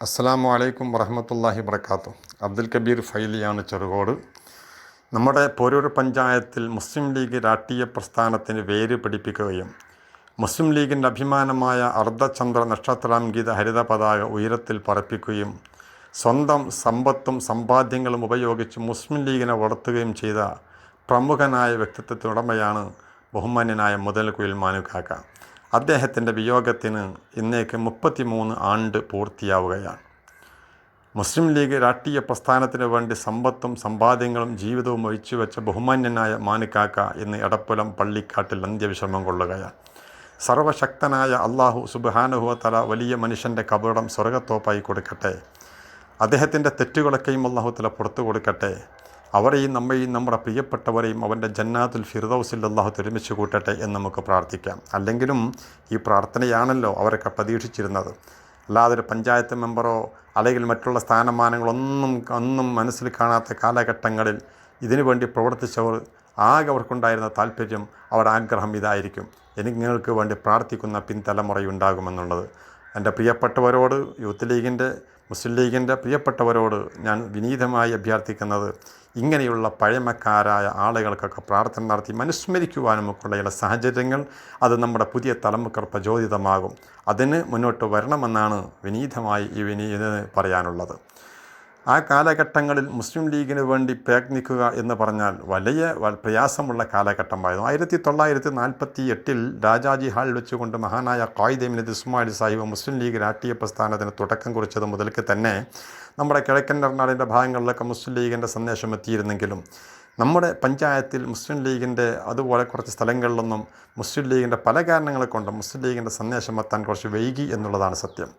അസ്സാം വലൈക്കും വറഹമത്തല്ലാഹി വർക്കാത്തു അബ്ദുൽ കബീർ ഫൈലിയാണ് ചെറുകോട്. നമ്മുടെ പോരൂർ പഞ്ചായത്തിൽ മുസ്ലിം ലീഗ് രാഷ്ട്രീയ പ്രസ്ഥാനത്തിന് വേര് പിടിപ്പിക്കുകയും മുസ്ലിം ലീഗിന്റെ അഭിമാനമായ അർദ്ധചന്ദ്ര നക്ഷത്രാംഗീത ഹരിത പതാക ഉയരത്തിൽ പറപ്പിക്കുകയും സ്വന്തം സമ്പത്തും സമ്പാദ്യങ്ങളും ഉപയോഗിച്ച് മുസ്ലിം ലീഗിനെ വളർത്തുകയും ചെയ്ത പ്രമുഖനായ വ്യക്തിത്വത്തിനുടമയാണ് ബഹുമാന്യനായ മുതൽക്കുയിൽ മാനുക്കാക്ക അദ്ദേഹത്തിന്റെ വിയോഗത്തിന് ഇന്നേക്ക് മുപ്പത്തിമൂന്ന് ആണ്ട് പൂർത്തിയാവുകയാണ്. മുസ്ലിം ലീഗ് രാഷ്ട്രീയ പ്രസ്ഥാനത്തിന് വേണ്ടി സമ്പത്തും സമ്പാദ്യങ്ങളും ജീവിതവും ഒഴിച്ചുവെച്ച ബഹുമാന്യനായ മാനുക്കാക്ക ഇന്ന് എടപ്പുലം പള്ളിക്കാട്ടിൽ അന്ത്യവിശ്രമം കൊള്ളുകയാണ്. സർവശക്തനായ അള്ളാഹു സുബാനുഹുവ തല വലിയ മനുഷ്യന്റെ കപടം സ്വർഗത്തോപ്പായി കൊടുക്കട്ടെ. അദ്ദേഹത്തിന്റെ തെറ്റുകളൊക്കെയും അള്ളാഹു തല പുറത്തു കൊടുക്കട്ടെ. അവരെയും നമ്മയും നമ്മുടെ പ്രിയപ്പെട്ടവരെയും അവന്റെ ജന്നാത്തുൽ ഫിർദൗസിൽ അള്ളാഹു ഒരുമിച്ച് കൂട്ടട്ടെ എന്ന് നമുക്ക് പ്രാർത്ഥിക്കാം. അല്ലെങ്കിലും ഈ പ്രാർത്ഥനയാണല്ലോ അവരൊക്കെ പ്രതീക്ഷിച്ചിരുന്നത്. അല്ലാതെ ഒരു പഞ്ചായത്ത് മെമ്പറോ അല്ലെങ്കിൽ മറ്റുള്ള സ്ഥാനമാനങ്ങളൊന്നും ഒന്നും മനസ്സിൽ കാണാത്ത കാലഘട്ടങ്ങളിൽ ഇതിനു വേണ്ടി പ്രവർത്തിച്ചവർ ആകെ അവർക്കുണ്ടായിരുന്ന താല്പര്യം അവരുടെ ആഗ്രഹം ഇതായിരിക്കും. എനിക്ക് നിങ്ങൾക്ക് വേണ്ടി പ്രാർത്ഥിക്കുന്ന പിൻതലമുറയുണ്ടാകുമെന്നുള്ളത്. എന്റെ പ്രിയപ്പെട്ടവരോട് യൂത്ത് ലീഗിന്റെ മുസ്ലിം ലീഗിന്റെ പ്രിയപ്പെട്ടവരോട് ഞാൻ വിനീതമായി അഭ്യർത്ഥിക്കുന്നത് ഇങ്ങനെയുള്ള പഴമക്കാരായ ആളുകൾക്കൊക്കെ പ്രാർത്ഥന നടത്തി മനുസ്മരിക്കുവാനുമൊക്കെയുള്ള സാഹചര്യങ്ങൾ അത് നമ്മുടെ പുതിയ തലമുക്കർ പ്രചോദിതമാകും. അതിന് മുന്നോട്ട് വരണമെന്നാണ് വിനീതമായി ഈ വിനീത പറയാനുള്ളത്. ആ കാലഘട്ടങ്ങളിൽ മുസ്ലിം ലീഗിന് വേണ്ടി പ്രയത്നിക്കുക എന്ന് പറഞ്ഞാൽ വലിയ പ്രയാസമുള്ള കാലഘട്ടമായിരുന്നു. ആയിരത്തി തൊള്ളായിരത്തി നാൽപ്പത്തി എട്ടിൽ രാജാജി ഹാളിൽ വെച്ചുകൊണ്ട് മഹാനായ ഖായിദമിനദ് ഇസ്മായിൽ സാഹിബ് മുസ്ലിം ലീഗ് രാഷ്ട്രീയ പ്രസ്ഥാനത്തിന് തുടക്കം കുറിച്ചത് മുതൽക്ക് തന്നെ നമ്മുടെ കിഴക്കൻ എറണാടിന്റെ ഭാഗങ്ങളിലൊക്കെ മുസ്ലിം ലീഗിന്റെ സന്ദേശം എത്തിയിരുന്നെങ്കിലും നമ്മുടെ പഞ്ചായത്തിൽ മുസ്ലിം ലീഗിന്റെ അതുപോലെ കുറച്ച് സ്ഥലങ്ങളിലൊന്നും മുസ്ലിം ലീഗിന്റെ പല കാരണങ്ങളെ കൊണ്ട് മുസ്ലിം ലീഗിന്റെ സന്ദേശം എത്താൻ കുറച്ച് വൈകി എന്നുള്ളതാണ് സത്യം.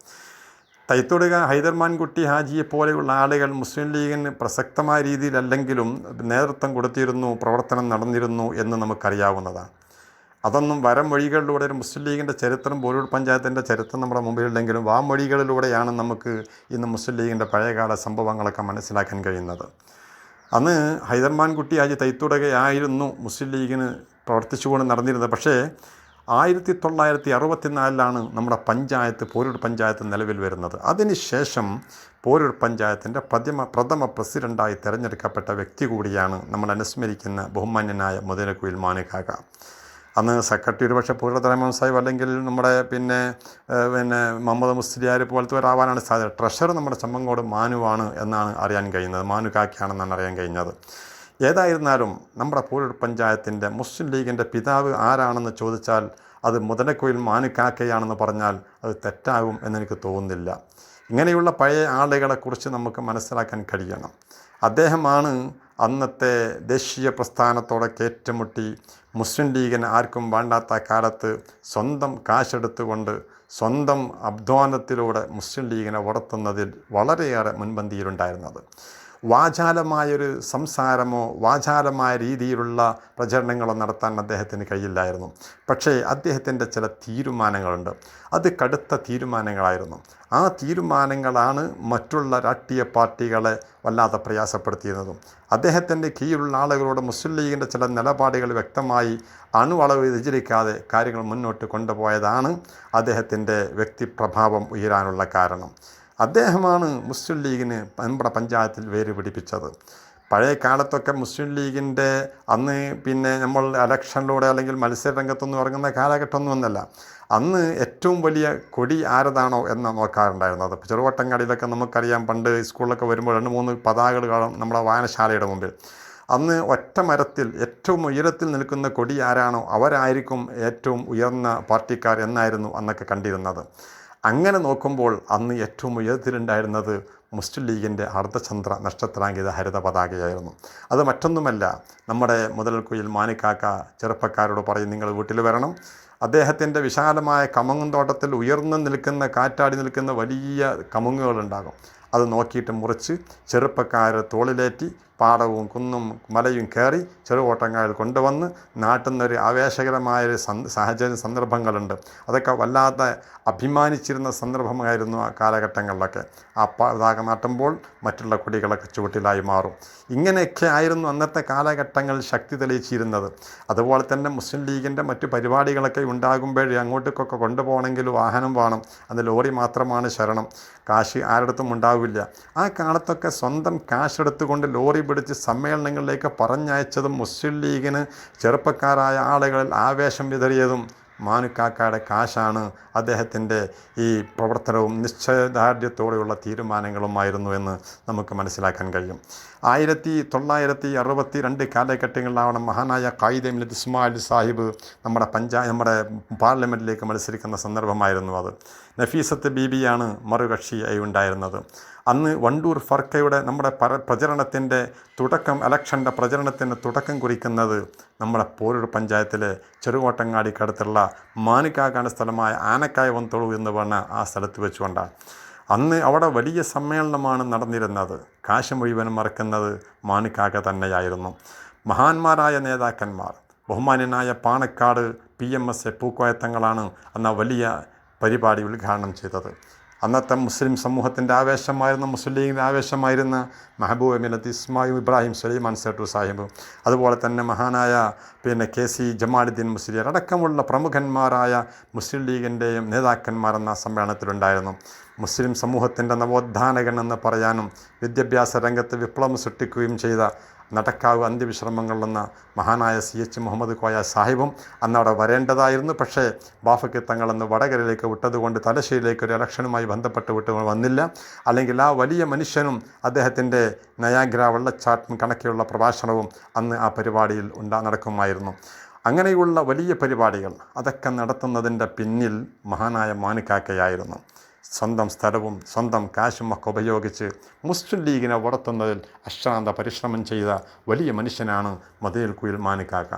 തൈത്തൊടുക ഹൈദർമാൻകുട്ടി ഹാജിയെ പോലെയുള്ള ആളുകൾ മുസ്ലിം ലീഗിന് പ്രസക്തമായ രീതിയിലല്ലെങ്കിലും നേതൃത്വം കൊടുത്തിരുന്നു പ്രവർത്തനം നടന്നിരുന്നു എന്ന് നമുക്കറിയാവുന്നതാണ്. അതൊന്നും വരം വഴികളിലൂടെ ഒരു മുസ്ലിം ലീഗിന്റെ ചരിത്രം പോലൂർ പഞ്ചായത്തിന്റെ ചരിത്രം നമ്മുടെ മുമ്പിലുണ്ടെങ്കിലും വാമൊഴികളിലൂടെയാണ് നമുക്ക് ഇന്ന് മുസ്ലിം ലീഗിന്റെ പഴയകാല സംഭവങ്ങളൊക്കെ മനസ്സിലാക്കാൻ കഴിയുന്നത്. അന്ന് ഹൈദർമാൻകുട്ടി ഹാജി തൈത്തുടകയായിരുന്നു മുസ്ലിം ലീഗിന് പ്രവർത്തിച്ചുകൊണ്ട് നടന്നിരുന്നത്. പക്ഷേ ആയിരത്തി തൊള്ളായിരത്തി അറുപത്തിനാലിലാണ് നമ്മുടെ പഞ്ചായത്ത് പോരൂർ പഞ്ചായത്ത് നിലവിൽ വരുന്നത്. അതിനുശേഷം പോരൂർ പഞ്ചായത്തിന്റെ പ്രഥമ പ്രഥമ പ്രസിഡന്റായി തിരഞ്ഞെടുക്കപ്പെട്ട വ്യക്തി കൂടിയാണ് നമ്മൾ അനുസ്മരിക്കുന്ന ബഹുമാന്യനായ മുതലക്കുയിൽ മാനുകാക അന്ന് സെക്രട്ടറി ഒരുപക്ഷെ പൂർവതലമൻ സാഹിബ് അല്ലെങ്കിൽ നമ്മുടെ പിന്നെ പിന്നെ മുഹമ്മദ് മുസ്ലിയാർ പോലത്തെ ഒരാവാനാണ് സാധ്യത. ട്രഷർ നമ്മുടെ ചമ്മങ്കോട് മാനുവാണ് എന്നാണ് അറിയാൻ കഴിയുന്നത്. മാനു കാക്കയാണെന്നാണ് അറിയാൻ കഴിഞ്ഞത്. ഏതായിരുന്നാലും നമ്മുടെ പൂരൂർ പഞ്ചായത്തിന്റെ മുസ്ലിം ലീഗിന്റെ പിതാവ് ആരാണെന്ന് ചോദിച്ചാൽ അത് മുതലക്കുയിൽ മാനുക്കാക്കയാണെന്ന് പറഞ്ഞാൽ അത് തെറ്റാകും എന്നെനിക്ക് തോന്നുന്നില്ല. ഇങ്ങനെയുള്ള പഴയ ആളുകളെക്കുറിച്ച് നമുക്ക് മനസ്സിലാക്കാൻ കഴിയണം. അദ്ദേഹമാണ് അന്നത്തെ ദേശീയ പ്രസ്ഥാനത്തോടെ കേറ്റുമുട്ടി മുസ്ലിം ലീഗിന് ആർക്കും വേണ്ടാത്ത കാലത്ത് സ്വന്തം കാശെടുത്തുകൊണ്ട് സ്വന്തം അധ്വാനത്തിലൂടെ മുസ്ലിം ലീഗിനെ വളർത്തുന്നതിൽ വളരെയേറെ മുൻപന്തിയിലുണ്ടായിരുന്നത്. വാചാലമായൊരു സംസാരമോ വാചാലമായ രീതിയിലുള്ള പ്രചരണങ്ങളോ നടത്താൻ അദ്ദേഹത്തിന് കഴിയില്ലായിരുന്നു. പക്ഷേ അദ്ദേഹത്തിന്റെ ചില തീരുമാനങ്ങളുണ്ട്. അത് കടുത്ത തീരുമാനങ്ങളായിരുന്നു. ആ തീരുമാനങ്ങളാണ് മറ്റുള്ള രാഷ്ട്രീയ പാർട്ടികളെ വല്ലാതെ പ്രയാസപ്പെടുത്തിയിരുന്നതും. അദ്ദേഹത്തിന്റെ കീഴിലുള്ള ആളുകളോട് മുസ്ലിം ലീഗിന്റെ ചില നിലപാടുകൾ വ്യക്തമായി അണുവളവ് വിചരിക്കാതെ കാര്യങ്ങൾ മുന്നോട്ട് കൊണ്ടുപോയതാണ് അദ്ദേഹത്തിന്റെ വ്യക്തിപ്രഭാവം ഉയരാനുള്ള കാരണം. അദ്ദേഹമാണ് മുസ്ലിം ലീഗിന് നമ്മുടെ പഞ്ചായത്തിൽ വേര് പിടിപ്പിച്ചത്. പഴയ കാലത്തൊക്കെ മുസ്ലിം ലീഗിന്റെ അന്ന് പിന്നെ നമ്മൾ ഇലക്ഷനിലൂടെ അല്ലെങ്കിൽ മത്സരരംഗത്തൊന്നും ഇറങ്ങുന്ന കാലഘട്ടമൊന്നും ഒന്നല്ല. അന്ന് ഏറ്റവും വലിയ കൊടി ആരതാണോ എന്ന് നോക്കാറുണ്ടായിരുന്നത് ചെറുവട്ടങ്ങാടിയിലൊക്കെ നമുക്കറിയാം പണ്ട് സ്കൂളിലൊക്കെ വരുമ്പോൾ രണ്ട് മൂന്ന് പതാകകൾ കാണും നമ്മുടെ വായനശാലയുടെ മുമ്പിൽ. അന്ന് ഒറ്റ മരത്തിൽ ഏറ്റവും ഉയരത്തിൽ നിൽക്കുന്ന കൊടി ആരാണോ അവരായിരിക്കും ഏറ്റവും ഉയർന്ന പാർട്ടിക്കാർ എന്നായിരുന്നു അന്നൊക്കെ കണ്ടിരുന്നത്. അങ്ങനെ നോക്കുമ്പോൾ അന്ന് ഏറ്റവും ഉയരത്തിലുണ്ടായിരുന്നത് മുസ്ലിം ലീഗിന്റെ അർദ്ധചന്ദ്ര നക്ഷത്രാങ്കിത ഹരിത പതാകയായിരുന്നു. അത് മറ്റൊന്നുമല്ല നമ്മുടെ മുതൽക്കുയിൽ മാനിക്കാക്ക ചെറുപ്പക്കാരോട് പറയും നിങ്ങൾ വീട്ടിൽ വരണം. അദ്ദേഹത്തിന്റെ വിശാലമായ കമങ്ങും തോട്ടത്തിൽ ഉയർന്നു നിൽക്കുന്ന കാറ്റാടി നിൽക്കുന്ന വലിയ കമുങ്ങുകളുണ്ടാകും. അത് നോക്കിയിട്ട് മുറിച്ച് ചെറുപ്പക്കാരെ തോളിലേറ്റി പാടവും കുന്നും മലയും കയറി ചെറുകോട്ടങ്ങായിൽ കൊണ്ടുവന്ന് നാട്ടുന്നൊരു ആവേശകരമായൊരു സാഹചര്യ സന്ദർഭങ്ങളുണ്ട്. അതൊക്കെ വല്ലാതെ അഭിമാനിച്ചിരുന്ന സന്ദർഭമായിരുന്നു ആ കാലഘട്ടങ്ങളിലൊക്കെ. ആ പതാക നാട്ടുമ്പോൾ മറ്റുള്ള കുടികളൊക്കെ ചുവട്ടിലായി മാറും. ഇങ്ങനെയൊക്കെ ആയിരുന്നു അന്നത്തെ കാലഘട്ടങ്ങളിൽ ശക്തി തെളിയിച്ചിരുന്നത്. അതുപോലെ തന്നെ മുസ്ലിം ലീഗിന്റെ മറ്റു പരിപാടികളൊക്കെ ഉണ്ടാകുമ്പോഴേ അങ്ങോട്ടേക്കൊക്കെ കൊണ്ടുപോകണമെങ്കിൽ വാഹനം വേണം. അത് ലോറി മാത്രമാണ് ശരണം. കാശ് ആരുടെടുത്തും ഉണ്ടാവില്ല. ആ കാലത്തൊക്കെ സ്വന്തം കാശ് എടുത്തുകൊണ്ട് ലോറി പിടിച്ച് സമ്മേളനങ്ങളിലേക്ക് പറഞ്ഞയച്ചതും മുസ്ലിം ലീഗിന് ചെറുപ്പക്കാരായ ആളുകളിൽ ആവേശം വിതറിയതും മാനുക്കാക്കയുടെ കാശാണ് അദ്ദേഹത്തിന്റെ ഈ പ്രവർത്തനവും നിശ്ചയദാർഢ്യത്തോടെയുള്ള തീരുമാനങ്ങളുമായിരുന്നു എന്ന് നമുക്ക് മനസ്സിലാക്കാൻ കഴിയും. ആയിരത്തി തൊള്ളായിരത്തി അറുപത്തി രണ്ട് കാലഘട്ടങ്ങളിലാവണം മഹാനായ കായിദ മില്ലത്ത് ഇസ്മായിൽ സാഹിബ് നമ്മുടെ പഞ്ചായ നമ്മുടെ പാർലമെന്റിലേക്ക് മത്സരിക്കുന്ന സന്ദർഭമായിരുന്നു അത്. നഫീസത്ത് ബീബിയാണ് മറുകക്ഷിയായി ഉണ്ടായിരുന്നത്. അന്ന് വണ്ടൂർ ഫർക്കയുടെ നമ്മുടെ പര പ്രചരണത്തിന്റെ തുടക്കം ഇലക്ഷന്റെ പ്രചരണത്തിന് തുടക്കം കുറിക്കുന്നത് നമ്മുടെ പോരൂർ പഞ്ചായത്തിലെ ചെറുകോട്ടങ്ങാടിക്കടുത്തുള്ള മാനിക്കാകാണ് സ്ഥലമായ ആനക്കായ വന്തോളു എന്ന് പറഞ്ഞ ആ സ്ഥലത്ത് വെച്ചുകൊണ്ടാണ് അന്ന് അവിടെ വലിയ സമ്മേളനമാണ് നടന്നിരുന്നത്. കാശ് മുഴുവനും മറക്കുന്നത് മാനിക്കാക തന്നെയായിരുന്നു. മഹാന്മാരായ നേതാക്കന്മാർ ബഹുമാന്യനായ പാണക്കാട് പി എം എസ് പൂക്കോയത്തങ്ങളാണ് അന്ന് വലിയ പരിപാടി ഉദ്ഘാടനം ചെയ്തത്. അന്നത്തെ മുസ്ലിം സമൂഹത്തിന്റെ ആവേശമായിരുന്ന മുസ്ലിം ലീഗിന്റെ ആവേശമായിരുന്ന മെഹബൂബ് മിനത്ത് ഇസ്മായും ഇബ്രാഹിം സുലൈമാൻ സേട്ടു സാഹിബ് അതുപോലെ തന്നെ മഹാനായ പിന്നെ കെ സി ജമാലുദ്ദീൻ മുസ്ലിയർ അടക്കമുള്ള പ്രമുഖന്മാരായ മുസ്ലിം ലീഗിന്റെയും നേതാക്കന്മാരെന്ന സമ്മേളനത്തിലുണ്ടായിരുന്നു. മുസ്ലിം സമൂഹത്തിന്റെ നവോത്ഥാനകൻ എന്ന് പറയാനും വിദ്യാഭ്യാസ രംഗത്ത് വിപ്ലവം സൃഷ്ടിക്കുകയും ചെയ്ത നടക്കാവ് അന്ത്യവിശ്രമങ്ങൾ എന്ന മഹാനായ സി എച്ച് മുഹമ്മദ് കോയ സാഹിബും അന്നവിടെ വരേണ്ടതായിരുന്നു. പക്ഷേ ബാഫയ്ക്ക് തങ്ങളെന്ന് വടകരയിലേക്ക് വിട്ടതുകൊണ്ട് തലശ്ശേരിയിലേക്ക് ഒരു ഇലക്ഷനുമായി ബന്ധപ്പെട്ട് വിട്ട് വന്നില്ല. അല്ലെങ്കിൽ ആ വലിയ മനുഷ്യനും അദ്ദേഹത്തിന്റെ നയാഗ്ര വെള്ളച്ചാട്ടും കണക്കെയുള്ള പ്രഭാഷണവും അന്ന് ആ പരിപാടിയിൽ ഉണ്ടാ നടക്കുമായിരുന്നു. അങ്ങനെയുള്ള വലിയ പരിപാടികൾ അതൊക്കെ നടത്തുന്നതിന്റെ പിന്നിൽ മഹാനായ മാനുക്കാക്കയായിരുന്നു. സ്വന്തം സ്ഥലവും സ്വന്തം കാശും ഒക്കെ ഉപയോഗിച്ച് മുസ്ലിം ലീഗിനെ വളർത്തുന്നതിൽ അശ്രാന്ത പരിശ്രമം ചെയ്ത വലിയ മനുഷ്യനാണ് മദീൽ കുയിൽ മാനിക്കാക്ക.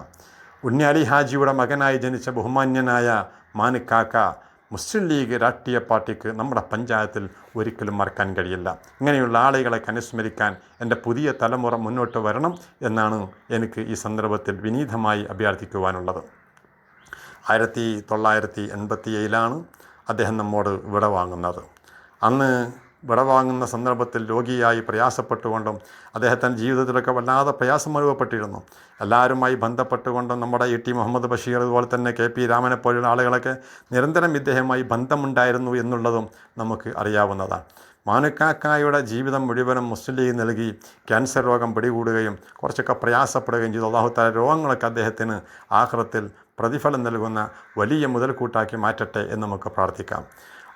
ഉണ്ണിയാലി ഹാജിയുടെ മകനായി ജനിച്ച ബഹുമാന്യനായ മാനിക്കാക്ക മുസ്ലിം ലീഗ് രാഷ്ട്രീയ പാർട്ടിക്ക് നമ്മുടെ പഞ്ചായത്തിൽ ഒരിക്കലും മറക്കാൻ കഴിയില്ല. ഇങ്ങനെയുള്ള ആളുകളെ അനുസ്മരിക്കാൻ എന്റെ പുതിയ തലമുറ മുന്നോട്ട് വരണം എന്നാണ് എനിക്ക് ഈ സന്ദർഭത്തിൽ വിനീതമായി അഭ്യർത്ഥിക്കുവാനുള്ളത്. ആയിരത്തി തൊള്ളായിരത്തി എൺപത്തി ഏഴിലാണ് അദ്ദേഹം നമ്മോട് വിട വാങ്ങുന്നത്. അന്ന് വിട വാങ്ങുന്ന സന്ദർഭത്തിൽ രോഗിയായി പ്രയാസപ്പെട്ടുകൊണ്ടും അദ്ദേഹത്തിന്റെ ജീവിതത്തിലൊക്കെ വല്ലാതെ പ്രയാസം അനുഭവപ്പെട്ടിരുന്നു. എല്ലാവരുമായി ബന്ധപ്പെട്ടുകൊണ്ടും നമ്മുടെ ഇ ടി മുഹമ്മദ് ബഷീർ അതുപോലെ തന്നെ കെ പി രാമനെ പോലുള്ള ആളുകളൊക്കെ നിരന്തരം ഇദ്ദേഹമായി ബന്ധമുണ്ടായിരുന്നു എന്നുള്ളതും നമുക്ക് അറിയാവുന്നതാണ്. മാനുക്കാക്കായുടെ ജീവിതം മുഴുവനും മുസ്ലിം ലീഗ് നൽകി ക്യാൻസർ രോഗം പിടികൂടുകയും കുറച്ചൊക്കെ പ്രയാസപ്പെടുകയും ചെയ്തു. അള്ളാഹുത്താല രോഗങ്ങളൊക്കെ അദ്ദേഹത്തിന് ആഹ്റത്തിൽ പ്രതിഫലം നൽകുന്ന വലിയ മുതൽക്കൂട്ടാക്കി മാറ്റട്ടെ എന്ന് നമുക്ക് പ്രാർത്ഥിക്കാം.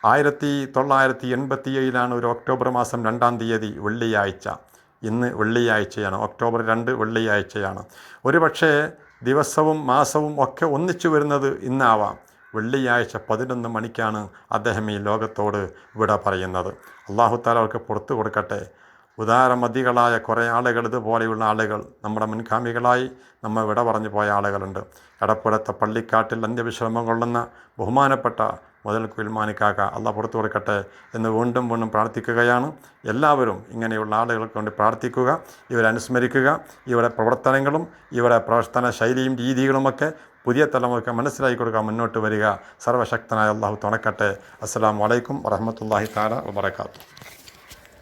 ആയിരത്തി തൊള്ളായിരത്തി എൺപത്തി ഏഴിലാണ് ഒരു ഒക്ടോബർ മാസം രണ്ടാം തീയതി വെള്ളിയാഴ്ച. ഇന്ന് വെള്ളിയാഴ്ചയാണ്. ഒക്ടോബർ രണ്ട് വെള്ളിയാഴ്ചയാണ്. ഒരുപക്ഷേ ദിവസവും മാസവും ഒക്കെ ഒന്നിച്ചു വരുന്നത് ഇന്നാവാം. വെള്ളിയാഴ്ച പതിനൊന്ന് മണിക്കാണ് അദ്ദേഹം ഈ ലോകത്തോട് വിട പറയുന്നത്. അള്ളാഹുത്താല അവർക്ക് പുറത്തു കൊടുക്കട്ടെ. ഉദാരമതികളായ കുറേ ആളുകൾ ഇതുപോലെയുള്ള ആളുകൾ നമ്മുടെ മുൻഗാമികളായി നമ്മൾ വിട പറഞ്ഞു പോയ ആളുകളുണ്ട്. എടപ്പുഴത്തെ പള്ളിക്കാട്ടിൽ അന്ത്യവിശ്രമം കൊള്ളുന്ന ബഹുമാനപ്പെട്ട മുതൽ കുൽമാനിക്കാക്ക അല്ല പുറത്തു കൊടുക്കട്ടെ എന്ന് വീണ്ടും വീണ്ടും പ്രാർത്ഥിക്കുകയാണ്. എല്ലാവരും ഇങ്ങനെയുള്ള ആളുകൾക്ക് വേണ്ടി പ്രാർത്ഥിക്കുക ഇവരെ അനുസ്മരിക്കുക. ഇവരുടെ പ്രവർത്തനങ്ങളും ഇവരുടെ പ്രവർത്തന ശൈലിയും രീതികളുമൊക്കെ പുതിയ തലമുറയ്ക്ക് മനസ്സിലാക്കി കൊടുക്കാൻ മുന്നോട്ട് വരിക. സർവശക്തനായ അള്ളാഹു തുണക്കട്ടെ. അസ്സാം വലൈക്കും വറഹമത്തല്ലാഹി താല വാത്തു